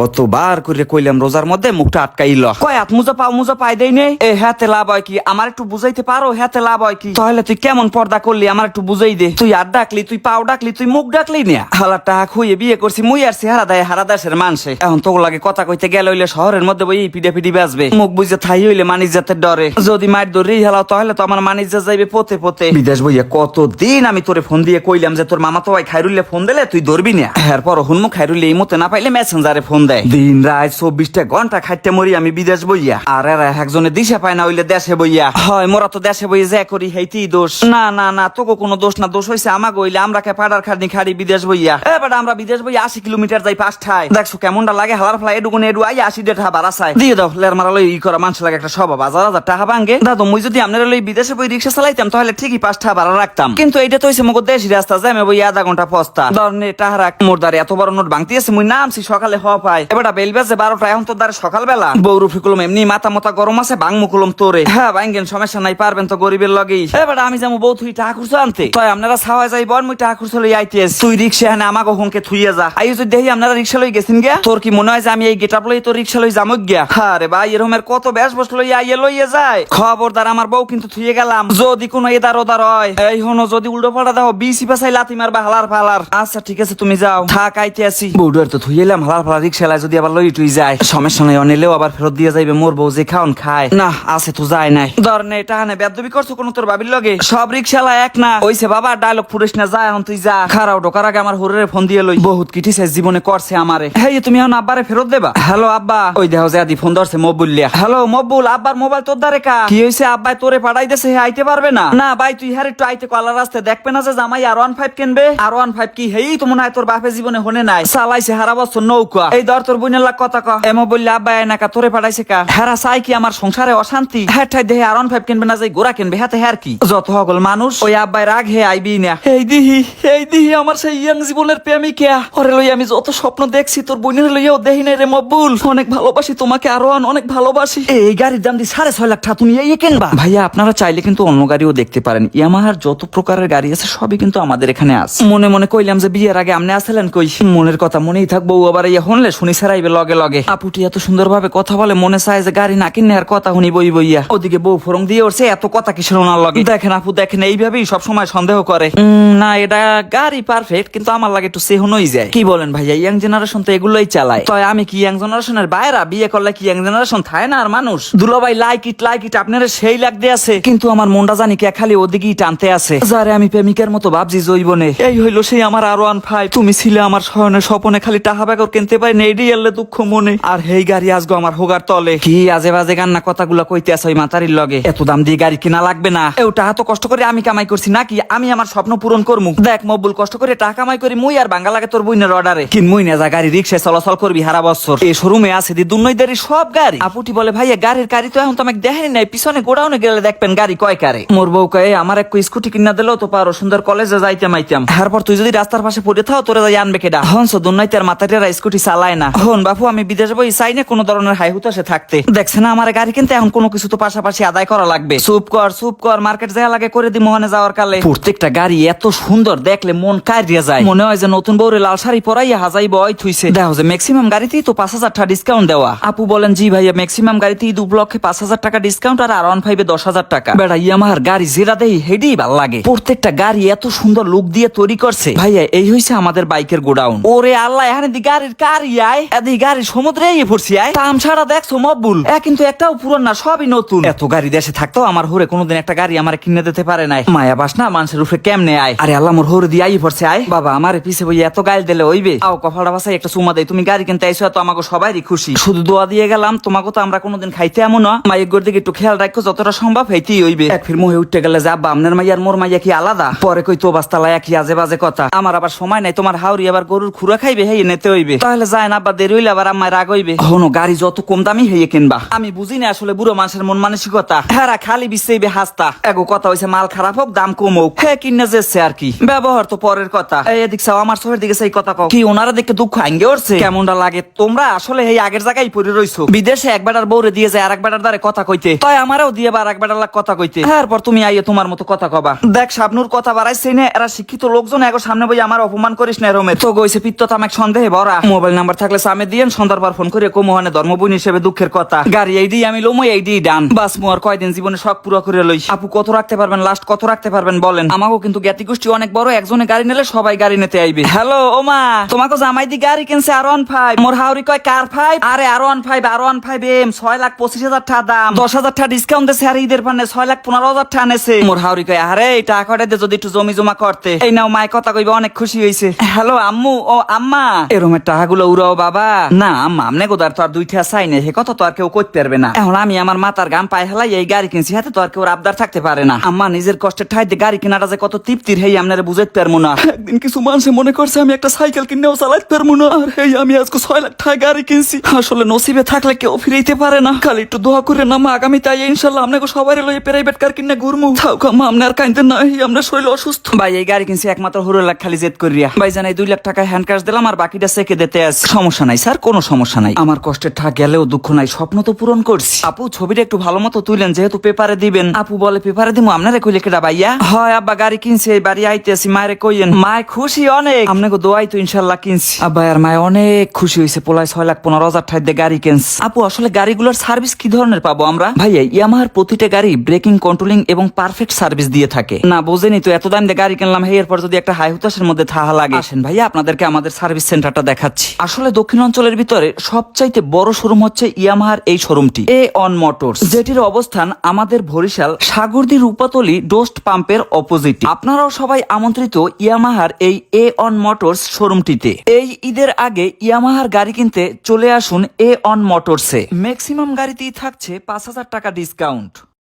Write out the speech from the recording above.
কতবার করে কইলাম, রোজার মধ্যে মুখটা আটকাইল। কয় হাত মুজা পাও, মুজা পাই দেই নেই এ, হাতে লাভ হয় কি? আমার একটু বুঝাইতে পারো, হাতে লাভ হয় কি? তাহলে তুই কেমন পর্দা করলি? আমার একটু বুঝাই দে। তুই আর ডাকলি, তুই পাও ডাকলি, তুই মুখ ডাকলি না? হালা টাকা খুইয়ে বিয়ে করছি, মুই আর হারা দেয়, হারা দাসের মানসে এখন তো লাগে কথা কইতে গেল হইলে শহরের মধ্যে বই পিডে পিডি বাজবে। মুখ বুঝে থাই হইলে মানিজ জাতের ডরে। যদি মায়ের দৌড়ি হেলাও, তাহলে তো আমার মানিজ যা যাইবে পোতে পোতে। বিদেশ বইয়া কতদিন আমি তোরে ফোন দিয়ে কইলাম যে তোর মামা তো ভাই খাইরুল্লে ফোন দিলে তুই ধরবি না? এরপর হুনমুখ খাইরুল্লে এই মতে না পাইলে মেসেঞ্জারে ফোন দেয়। দিন রাত চব্বিশটা ঘণ্টা খাইতে মরি আমি বিদেশ বইয়া। আর এরা একজনে দিশা পায় না হইলে দেশে বইয়া। হয়, মোরা তো দেশে বইয়া যা করি, হেইতেই দোষ। না না না, তোকে কোনো দোষ না, দোষ হইছে আমাকে হইলে আমরা কে পাড়ার খাড়নি খাড়ি বিদেশ বইয়া। এবার আমরা বিদেশ বইয়া আশি কিলোমিটার যাই পাঁচটায়। দেখছ কেমনটা লাগে? হালার ফেলা এডুকুন এডু আই আশি ডেট হাবার আসায় দিয়ে দাও, লের মারা লই ই করা মানুষ লাগে একটা স্বভাব হাজার হাজার টাকা ভাঙ্গে দাদু, মুই যদি আপনারা লই বিদেশে বই রিক্সা চালাইতাম, তাহলে ঠিকই পাঁচটা ভাড়া রাখতাম। কিন্তু এইটা তো হইছে মগো দেশি রাস্তা আমি বই আধা ঘণ্টা পস্তা। ধরনে টাকা রাখ। মোর দ্বারে এত বড় নোট ভাঙতে আছে, মুই নামছি সকালে হওয়া পাই। এবার বেল বাজে বারোটা এখন তোর দ্বারে সকালবেলা। বৌরু ফিকুলম এমনি মাথা মাথা গরম আছে বাং মুকুলম তোরে। হ্যাঁ ভাঙ্গেন সমস্যা নাই পারবেন তো গরিবের লগেই। এবার আমি যাব বউ তুই টাকা খুঁজছো আনতে। তাই আপনারা ছাওয়া যাই বল মুই টাকা খুঁজছো লই তুই রিক্সা হানে আমাকে হুনকে থুইয়ে যা। আই যদি দেখি আপনারা রিক্সা লই গেছেন গিয়া? তোর কি মনে হয় যে আমি এই গেটাপ লই রিক্সা লই যামক গিয়া? হ্যাঁ রে ভাই এরকমের কত ব্যাস বস লই আইয়ে লইয়ে যায়। খবরদার আমার বউ কিন্তু থুইয়ে গেলাম। যদি কোনো এদার ওদার হয় এই হনো যদি উল্টো পাল্টা দাও বিসি পাসাই লাতি মারবা হালার ফালার। আচ্ছা ঠিক আছে তুমি যাও। থাক আইতে আসি। বউডার তো থুইয়ে এলাম হালার ফালার রিক্সা লাই যদি আবার লই তুই যায়। সমস্যা নাই, অনেলেও আবার ফেরত দিয়ে যাইবে, মোর বউ যে খাওন খায়। না, আছে তো যায় নাই। ধর নে এটা হানে বেদবি করছ কোন তোর বাবির লগে? সব রিক্সালা এক না। ওইছে বাবা ডায়লগ ফুরিস না যায় এখন তুই যা। খারাও ঢোকার আগে আমার হুরের ফোন দিয়ে লই। বহুত কিটি সে জীবনে করছে আমারে। হেই, তুমি এখন আব্বারে ফেরত দেবা? হ্যালো, আব্বা। ওই দেখো যে আদি ফোন ধরছে মবুল্লিয়া। হ্যালো, মবুল, আব্বার মোবাইল তোর দ্বারে কা? কি হইছে, আব্বাই তোরে পাঠাই দেছে হে আইতে পারবে না? না, ভাই, তুই হ্যাঁ একটু আইতে কলার রাস্তায় দেখবে না যে জামাই আর ওয়ান ফাইভ কিনবে? আর ওয়ান ফাইভ কি, হেই, তো মনে তোর বাপে জীবনে হনে নাই। চালাইছে হারা বছর নৌকা। এই ধর তোর বোনের লাগ কথা ক। এমন বললে আব্বা এনাকা তোরে পাঠাইছে কা? হেরা চাই কি আমার সংসারে অশান্তি? হ্যাঁ ঠাই দেহে আর ফাইভ কিনবে না যাই গোড়া কিনবে হাতে হ্যার কি? যত সকল মানুষ ওই আব্বাই রাগ হে আইবি না। এই দিহি এই দিহি আমার সেই ইয়াং জীবনের প্রেমিকা। ওরে লই আমি যত স্বপ্ন দেখছি তোর বোনের লইয়াও দেহি নাই রে মব্বুল অনেক ভালোবাসি তোমাকে আরও আন অনেক ভালোবাসি। এই গাড়ির দাম দিয়ে সাড়ে ছয় লাখ টাকা তুমি এই কিনবা? ভাইয়া আপনারা চাইলে কিন্তু অন্য গাড়িও দেখতে পারেন। ইয়ামাহার যত প্রকারের গাড়ি আছে সবই কিন্তু আমাদের এখানে আছে। মনে মনে কইলাম যে বিয়ের আগে আপনি আসলেন কই? মনের কথা মনেই থাকব আবার ইয়ে হনলে শুনি সারাইবে লগে লগে। আপুটি এত সুন্দর ভাবে কথা বলে, মনে চায় যে গাড়ি না কিনে আর কথা শুনি বই বইয়া। ওদিকে বউ ফরং দিয়ে উঠছে এত কথা কিসের ওনার লগে? দেখেন আপু, দেখেন, এইভাবেই সবসময় সন্দেহ করে। না, এটা গাড়ি পারফেক্ট কিন্তু আমার লাগে একটু সেহনই যায়। কি বলেন ভাইয়া, ইয়াং জেনারেশন তো এগুলোই চালায়। তো আমি কি ইয়াং জেনারেশনের বাইরা? বিয়ে করলে কি ইয়াং জেনারেশন থায় না আর মানুষ? দুলাভাই লাইক ইট লাইক ইট আপনার সেই লাগতে আছে। কিন্তু আমার মনটা জানি কে খালি ওদিকেই টানতে আছে। যারে আমি প্রেমিকের মতো ভাবছি জৈবনে। এই হইল সেই আমার আর ওয়ান ফাইভ তুমি ছিলে আমার শয়নের স্বপনে খালি টাহা ব্যাগর কিনতে পারি না এলে দুঃখ মনে। আর হেই গাড়ি আসগো আমার হোগার তলে। কি আজে বাজে গান্না কথাগুলো কইতে ওই মাতারির লগে? এত দাম দিয়ে গাড়ি কিনা লাগবে না। এও টাহা তো কষ্ট করে আমি কামাই করছি নাকি? আমি আমার স্বপ্ন পূরণ করমু। দেখ মবুল কষ্ট করে টাকা কামাই করি মুই আর বাঙ্গা লাগে তোর বইনের অর্ডারে কিন মুই না যা গাড়ি রিক্সায় চলাচল করবি হারা বছর। এই শোরুমে আছে দি দুনইদারি সব গাড়ি। আপুটি বলে ভাইয়া গাড়ির গাড়ি তো এখন তো আমাকে দেখেনি নাই। পিছনে গোডাউনে গেলে দেখবেন গাড়ি কয় কারে? মোর বউ কয়ে আমার এক স্কুটি কিনা দিলেও তো পারো সুন্দর কলেজে যাইতাম আইতাম। তারপর তুই যদি রাস্তার পাশে পড়ে থাও তোরে যাই আনবে কেডা? হন সো দুনইতে আর মাতারিরা স্কুটি চালায় না। হন বাপু, আমি বিদেশ বই চাই না, কোনো ধরনের হাই হুতাশে থাকতে। দেখছে না, আমার গাড়ি কিনতে এখন কোনো কিছু তো পাশাপাশি আদায় করা লাগবে। সুপ কর সুপ কর, মার্কেট যা লাগে করে দি মোহনে যাওয়ার কালে। প্রত্যেকটা গাড়ি এত সুন্দর, দেখলে মন কারিয়া যায়। মনে হয় যে নতুন বউরে লাল শাড়ি পরাইয়া হাজাই বয় থুইছে। দেখো যে ম্যাক্সিমাম গাড়িতেই তো পাঁচ হাজার টাকা ডিসকাউন্ট দেওয়া। আপু বলেন, জি ভাইয়া ম্যাক্সিমাম গাড়িতেই দু ব্লকে পাঁচ হাজার টাকা ডিসকাউন্ট আর আর ওয়ান ফাইভে দশ হাজার টাকা। বেড়া ইয়ামাহার গাড়ি যেটা দেই হেডি ভালো লাগে। প্রত্যেকটা গাড়ি এত সুন্দর লুক দিয়ে তৈরি করছে। ভাইয়া, এই হইছে আমাদের বাইকের গোডাউন। ওরে আল্লাহ, এখানে দি গাড়ির কারি আয় গাড়ি সমুদ্রে আয়। মব্বুল এ কিন্তু একটাও পুরন না, সবই নতুন। এত গাড়ি দেশে থাকতো আমার হুরে কোনোদিন একটা গাড়ি আমার কিনে দিতে পারে নাই। মায়া বাস না, মানুষের উপরে কেমনে আয়? আরে আল্লাহ, মোর হুরে দিয়ে আই আয়। বাবা, আমার পিছে বই এত দিলে আও বাসায় একটা দেয়, তুমি গাড়ি কিনতে আইসো তো আমাকে খুশি। শুধু দোয়া দিয়ে গেলাম, তোমাকে তো আমরা কোনোদিন খাইতে এমন না। মায়ের দিকে একটু খেয়াল রাখো, যতটা সম্ভব হইতেই হইবে। এক ফির মুহে উঠতে গেলে যা, বামনের মাইয়ার মোর মাইয়া কি আলাদা? পরে কই তো বাস্তালায় কি আজে বাজে কথা। আমার আবার সময় নাই, তোমার হাউরি আবার গরুর খুরা খাইবে, হেই, নেতে হইবে। তাহলে যায় না আবার দেরি হইলে আবার আমার রাগ হইবে। হনো গাড়ি যত কম দামি হইয়ে কিনবা। আমি বুঝি না আসলে বুড়ো মানুষের মন মানসিকতা। হ্যাঁ খালি বিশ্বেইবে হাসতা। এগো কথা হইছে মাল খারাপ হোক দাম কম হোক। হ্যাঁ কিনে যেছে আর কি। ব্যবহার তো পরের কথা। এদিক চাও আমার চোখের দিকে সেই কথা কও। কি ওনারা দেখে দুঃখ আঙ্গে উঠছে? কেমনটা লাগে? তোমরা আসলে এই আগের জায়গায় পড়ে রইছো। বিদেশে এক বেটার বউরে দিয়ে যায় আর এক বেটার দ্বারে কথা কইতে। তাই আমারও দিয়ে বা আর এক বেটার লাগ কথা কইতে। তারপর তুমি আইয়ে তোমার মতো কথা কবা। দেখ শাবনুর কথা বাড়াইছে না এরা শিক্ষিত লোকজন এগো সামনে বই আমার অপমান করিস না রোমে তো গইছে পিত্ত তামাক সন্দেহে ভরা। মোবাইল নাম্বার থাকলে সামে দিয়েন, সন্ধ্যার পর ফোন করে কোমোহানে ধর্মবোন হিসেবে দুঃখের কথা। গাড়ি এই দিয়ে আমি লোমো, এই দিয়ে ডান। বাস মোয়ার কয়দিন জীবনে শখ পুরো করে লই আপু, কত রাখতে পারবেন? লাস্ট কত রাখতে পারবেন? বলেন। আমাকেও কিন্তু জ্ঞাতি গোষ্ঠী অনেক বড়, একজনে গাড়ি নিলে সবাই গাড়ি নিতে আইবে। হ্যালো, ওমা, তোমাকে জামাই দি গাড়ি কিনছে আর ওয়ান ফাইভ মোর হাউরি কয়, কার ফাইভ আরে আর ওয়ান ফাইভ আর ওয়ান ফাইভ এম ছয় লাখ পঁচিশ হাজার টাকা দাম। দশ হাজার টাকা ডিসকাউন্ট দিয়েছে আর ঈদের পানে ছয় লাখ পনেরো হাজার টাকা নেছে। মোর হাউরি কয় আরে এই টাকা দিয়ে যদি একটু জমি জমা করতে? এই নাও মায় কথা কইবা, অনেক খুশি হয়েছে হ্যালো, আম্মু, ও আম্মা। এরমের টাকাগুলো উড়াও বাবা। না আম্মা আমনে গোদার তো আর দুইটা চাই না হে কথা তো আর কেউ করতে পারবে না। এখন আমি আমার মাতার গাম পায়ে হেলাই এই গাড়ি কিনছি হাতে তো আর কেউ আবদার থাকতে পারে না। আম্মা নিজের কষ্টের ঠাইতে গাড়ি কেনাটা যে কত তৃপ্তির হেই আপনারা বুঝাইতে পারব না। একদিন কিছু মানুষে মনে করছে আমি একটা সাইকেল কিনেও চালাইতে পারব না। আর হেই আমি আজকে ছয় লাখ টাকা গাড়ি কিনছি। আসলে নসিবে থাকলে কেউ ফিরাইতে পারে না। খালি একটু দোয়া করে না মা আগামী তাই ইনশাল্লাহ আপনাকে সবাই লই প্রাইভেট কার কিনে ঘুরমু। থাও মা আপনি আর কাইতে না। এই আপনার শরীর অসুস্থ। ভাই এই গাড়ি কিনছি একমাত্র হরুর লাখ খালি জেদ করিয়া। ভাই জানাই দুই লাখ টাকা হ্যান্ড ক্যাশ দিলাম আর বাকিটা সেকে দিতে আস সমস্যা নাই, স্যার, কোনো সমস্যা নাই। আমার কষ্টের ঠাক গেলেও দুঃখ নাই, স্বপ্ন তো পূরণ করছি। আপু, ছবিটা একটু ভালো মতো তুইলেন, যেহেতু পেপারে দিবেন। আপু বলে, পেপারে দিমু, আপনারে কইলে কেডা ভাইয়া? হয়, আব্বা, গাড়ি কিনছে, এই বাড়ি আইতেছি, মায়েরে কইয়েন। মায় খুশি অনেক। আপনাকে দোয়াই তো ইনশাল্লাহ কিনছি। আব্বা আর মায় অনেক খুশি হয়েছে পোলায় ছয় লাখ পনেরো হাজার ঠাই দিয়ে গাড়ি কিনছে। আপু, আসলে গাড়িগুলোর সার্ভিস কি ধরনের পাবো আমরা? ভাইয়া, ইয়ামাহার প্রতিটা গাড়ি ব্রেকিং, কন্ট্রোলিং এবং পারফেক্ট সার্ভিস দিয়ে থাকে। না, বোঝেনি তো, এত দাম দিয়ে গাড়ি কিনলাম, হে, এরপর যদি একটা হাই হুতাশের মধ্যে থাহা লাগে। আসেন ভাইয়া, আপনাদেরকে আমাদের সার্ভিস সেন্টারটা দেখাচ্ছি। আসলে দক্ষিণ অঞ্চলের ভিতরে সবচাইতে বড় শোরুম হচ্ছে ইয়ামাহার এই শোরুমটি। এ অন মোটরস। যেটির অবস্থান আমাদের বরিশাল সাগরদি রূপাতলি ডোস্ট পাম্পের অপোজিট। আপনারাও সবাই আমন্ত্রিত ইয়ামাহার এই এ অন মোটরস শোরুমটিতে। এই ঈদের আগে ইয়ামাহার গাড়ি কিনতে চলে আসুন এ অন মোটরসে। ম্যাক্সিমাম গাড়িতেই থাকছে পাঁচ হাজার টাকা ডিসকাউন্ট।